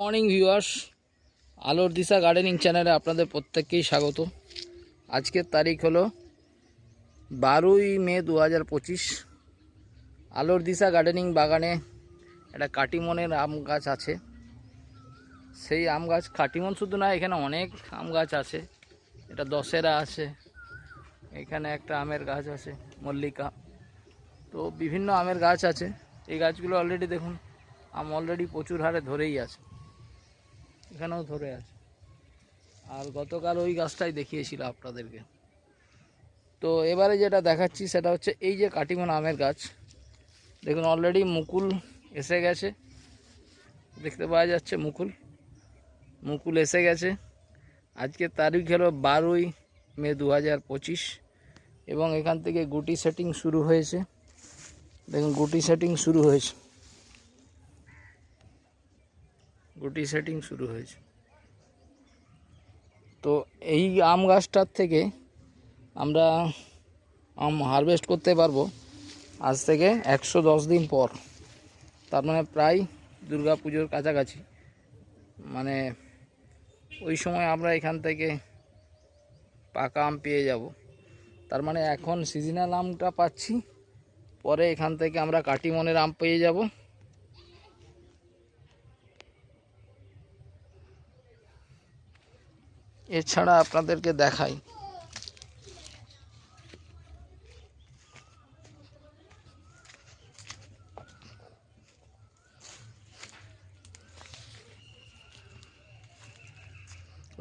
Morning viewers, আলোর দিশা gardening চ্যানেলে আপনাদের প্রত্যেককেই স্বাগত। আজকের তারিখ হলো বারোই মে দু হাজার পঁচিশ। আলোর দিশা গার্ডেনিং বাগানে একটা কাটিমনের আম গাছ আছে। সেই আম গাছ কাটিমন শুধু না, এখানে অনেক আম গাছ আছে। এটা দশেরা আছে। এখানে একটা আমের গাছ আছে, মল্লিকা। তো বিভিন্ন আমের গাছ আছে। এই গাছগুলো অলরেডি দেখুন, আম অলরেডি প্রচুর হারে ধরেই আছে। এখানেও ধরে আছে। আর গতকাল ওই গাছটাই দেখিয়েছিল আপনাদেরকে। তো এবারে যেটা দেখাচ্ছি সেটা হচ্ছে এই যে কাটিমন আমের গাছ। দেখুন অলরেডি মুকুল এসে গেছে। দেখতে পাওয়া যাচ্ছে মুকুল। মুকুল এসে গেছে। আজকে তারিখ হলো বারোই মে দু হাজার পঁচিশ এবং এখান থেকে গুটি সেটিং শুরু হয়েছে। দেখুন, গুটি সেটিং শুরু হয়েছে। গুটি সেটিং শুরু হয়েছে। তো এই আম গাছটার থেকে আমরা আম হারভেস্ট করতে পারব আজ থেকে একশো দশ দিন পর। তার মানে প্রায় দুর্গা পুজোর কাছাকাছি। মানে ওই সময় আমরা এখান থেকে পাকা আম পেয়ে যাব। তার মানে এখন সিজনাল আমটা পাচ্ছি। পরে এখান থেকে আমরা কাটিমনের আম পেয়ে যাব। এছাড়া আপনাদেরকে দেখাই।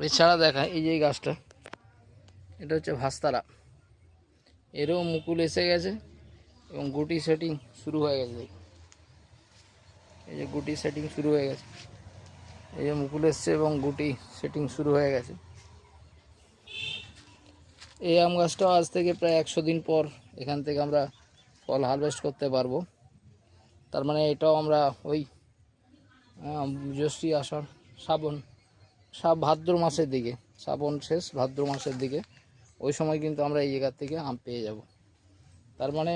এছাড়া দেখাই এই যে গাছটা, এটা হচ্ছে ভাস্তারা। এরও মুকুল এসে গেছে এবং গুটি সেটিং শুরু হয়ে গেছে। এই যে গুটি সেটিং শুরু হয়ে গেছে। এই যে মুকুল এসছে এবং গুটি সেটিং শুরু হয়ে গেছে। এই আম গাছটাও আজ থেকে প্রায় একশো দিন পর এখান থেকে আমরা ফল হারভেস্ট করতে পারব। তার মানে এটাও আমরা ওই জ্যৈষ্ঠী আষাঢ়, শ্রাবণ সব ভাদ্র মাসের দিকে, শ্রাবণ শেষ, ভাদ্র মাসের দিকে, ওই সময় কিন্তু আমরা এই জায়গার থেকে আম পেয়ে যাব। তার মানে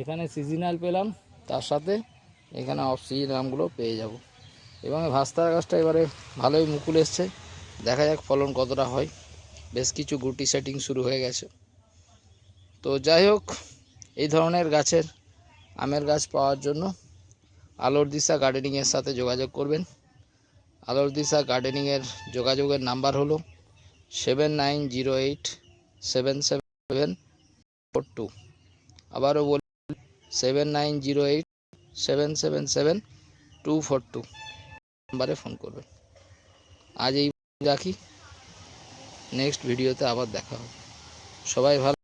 এখানে সিজনাল পেলাম, তার সাথে এখানে অফ সিজন আমগুলো পেয়ে যাব। এবং ভাস্তার গাছটা এবারে ভালোই মুকুল এসছে, দেখা যাক ফলন কতটা হয়। বেশ কিছু গুটি সেটিং শুরু হয়ে গেছে। তো যাই হোক এই ধরনের গাছের, আমের গাছ পাওয়ার জন্য আলোর দিশা গার্ডেনিংয়ের সাথে যোগাযোগ করবেন। আলোর দিশা গার্ডেনিংয়ের যোগাযোগের নাম্বার হলো seven nine zero eight seven seven four two আবারও বলি seven nine zero eight seven seven seven two four two নাম্বারে ফোন করবেন। আজ এই রাখি। নেক্সট ভিডিওতে আবার দেখা হবে। সবাই ভালো